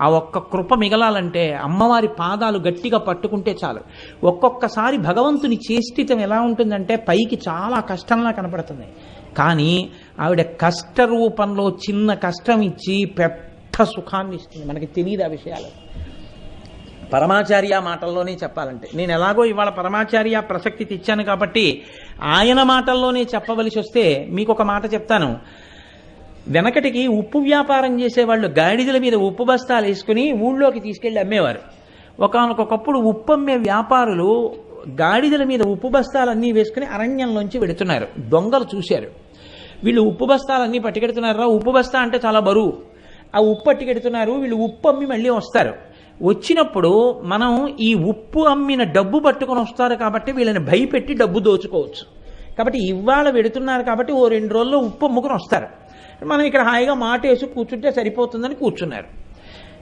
ఆ ఒక్క కృప మిగలాలంటే అమ్మవారి పాదాలు గట్టిగా పట్టుకుంటే చాలు. ఒక్కొక్కసారి భగవంతుని చేష్టితం ఎలా ఉంటుందంటే పైకి చాలా కష్టంలా కనపడుతుంది. కానీ ఆవిడ కష్ట రూపంలో చిన్న కష్టం ఇచ్చి పెద్ద సుఖాన్ని ఇస్తుంది. మనకి తెలియదు ఆ విషయాలు. పరమాచార్య మాటల్లోనే చెప్పాలంటే. నేను ఎలాగో ఇవాళ పరమాచార్య ప్రసక్తి తెచ్చాను కాబట్టి ఆయన మాటల్లోనే చెప్పవలసి వస్తే మీకు ఒక మాట చెప్తాను. వెనకటికి ఉప్పు వ్యాపారం చేసేవాళ్ళు గాడిదల మీద ఉప్పు బస్తాలు వేసుకుని ఊళ్ళోకి తీసుకెళ్ళి అమ్మేవారు. ఒకనకొకప్పుడు ఉప్పు అమ్మే వ్యాపారులు గాడిదల మీద ఉప్పు బస్తాలన్నీ వేసుకుని అరణ్యంలోంచి వెడుతున్నారు. దొంగలు చూశారు. వీళ్ళు ఉప్పు బస్తాలన్నీ పట్టుకెడుతున్నారా? ఉప్పు బస్తా అంటే చాలా బరువు. ఆ ఉప్పు పట్టుకెడుతున్నారు వీళ్ళు ఉప్పు అమ్మి మళ్ళీ వస్తారు. వచ్చినప్పుడు మనం ఈ ఉప్పు అమ్మిన డబ్బు పట్టుకొని వస్తారు కాబట్టి వీళ్ళని భయపెట్టి డబ్బు దోచుకోవచ్చు. కాబట్టి ఇవాళ వెడుతున్నారు కాబట్టి ఓ రెండు రోజుల్లో ఉప్పు అమ్ముకుని వస్తారు. మనం ఇక్కడ హాయిగా మాట వేసి కూర్చుంటే సరిపోతుందని కూర్చున్నారు.